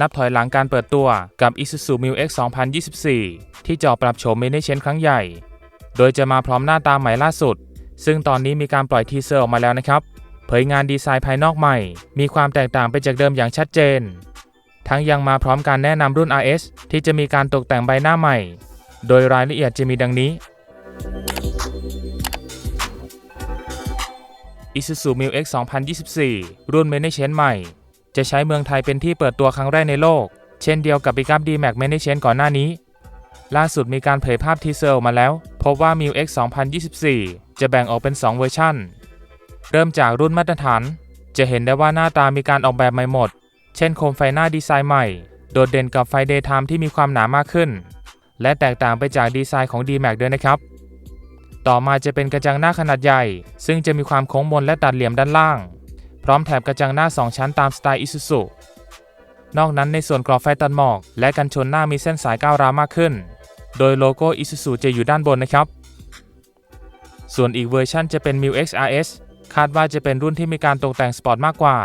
นับถอยหลังการเปิดตัวกับ Isuzu Mu X 2024 ที่จะปรับโฉม Mini Change ครั้งใหญ่ โดยจะมาพร้อมหน้าตาใหม่ล่าสุด ซึ่งตอนนี้มีการปล่อยทีเซอร์ออกมาแล้วนะครับ เผยงานดีไซน์ภายนอกใหม่ มีความแตกต่างไปจากเดิมอย่างชัดเจน ทั้งยังมาพร้อมการแนะนำรุ่น RS ที่จะมีการตกแต่งใบหน้าใหม่ โดยรายละเอียดจะมีดังนี้ Isuzu Mu X 2024 รุ่น m a n a g e m e n t ใหม่ จะใช้เมืองไทยเป็นที่เปิดตัวครั้งแรกในโลก เช่นเดียวกับ Pickup D-Max m a n a g e m e n t ก่อนหน้านี้ ล่าสุดมีการเผยภาพทีเซอร์ออกมาแล้ว พบว่า Mu X 2024 จะแบ่งออกเป็น 2 เวอร์ชันเริ่มจากรุ่นมาตรฐาน จะเห็นได้ว่าหน้าตามีการออกแบบใหม่หมด เช่นโคมไฟหน้าดีไซน์ใหม่ โดดเด่นกับไฟ Daytime ที่มีความหนามากขึ้น และแตกต่างไปจากดีไซน์ของ D-Max ด้วยนะครับ ต่อมาจะเป็นกระจังหน้าขนาดใหญ่ ซึ่งจะมีความโค้งมนและตัดเหลี่ยมด้านล่าง พร้อมแถบกระจังหน้า 2 ชั้นตามสไตล์ Isuzu นอกนั้นในส่วนกรอบไฟตัดหมอก และกันชนหน้ามีเส้นสายก้าวร้าวมากขึ้น โดยโลโก้ Isuzu จะอยู่ด้านบนนะครับ ส่วนอีกเวอร์ชันจะเป็น Mu X RS คาดว่าจะเป็นรุ่นที่มีการตกแต่งสปอร์ตมากกว่า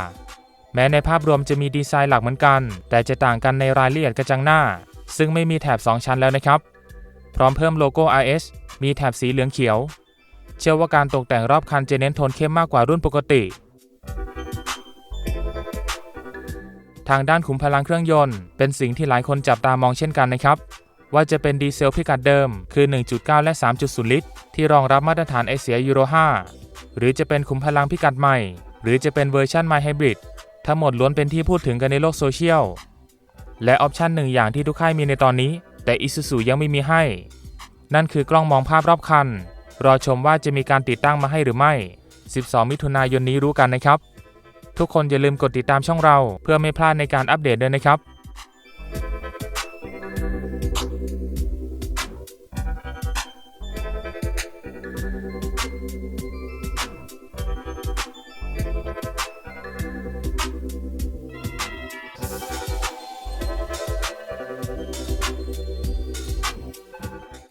แม้ในภาพรวมจะมีดีไซน์หลักเหมือนกัน แต่จะต่างกันในรายละเอียดกระจังหน้า ซึ่งไม่มีแถบ 2 ชั้นแล้วนะครับ พร้อมเพิ่มโลโก้ RS มีแถบสีเหลืองเขียว เชื่อว่าการตกแต่งรอบคันจะเน้นโทนเข้มมากกว่ารุ่นปกติ ทางด้านขุมพลังเครื่องยนต์ เป็นสิ่งที่หลายคนจับตามองเช่นกันนะครับ ว่าจะเป็นดีเซลพิกัดเดิมคือ 1.9 และ 3.0 ลิตร ที่รองรับมาตรฐานเอเชียยูโร 5 หรือจะเป็นขุมพลังพิกัดใหม่ หรือจะเป็นเวอร์ชัน My Hybrid ทั้งหมดล้วนเป็นที่พูดถึงกันในโลกโซเชียลและออปชันหนึ่งอย่างที่ทุกค่ายมีในตอนนี้ แต่ Isuzu ยังไม่มีให้ นั่นคือกล้องมองภาพรอบคัน รอชมว่าจะมีการติดตั้งมาให้หรือไม่ 12 มิถุนายนนี้รู้กันนะครับ ทุกคนอย่าลืมกดติดตามช่องเรา เพื่อไม่พลาดในการอัปเดตด้วยนะครับ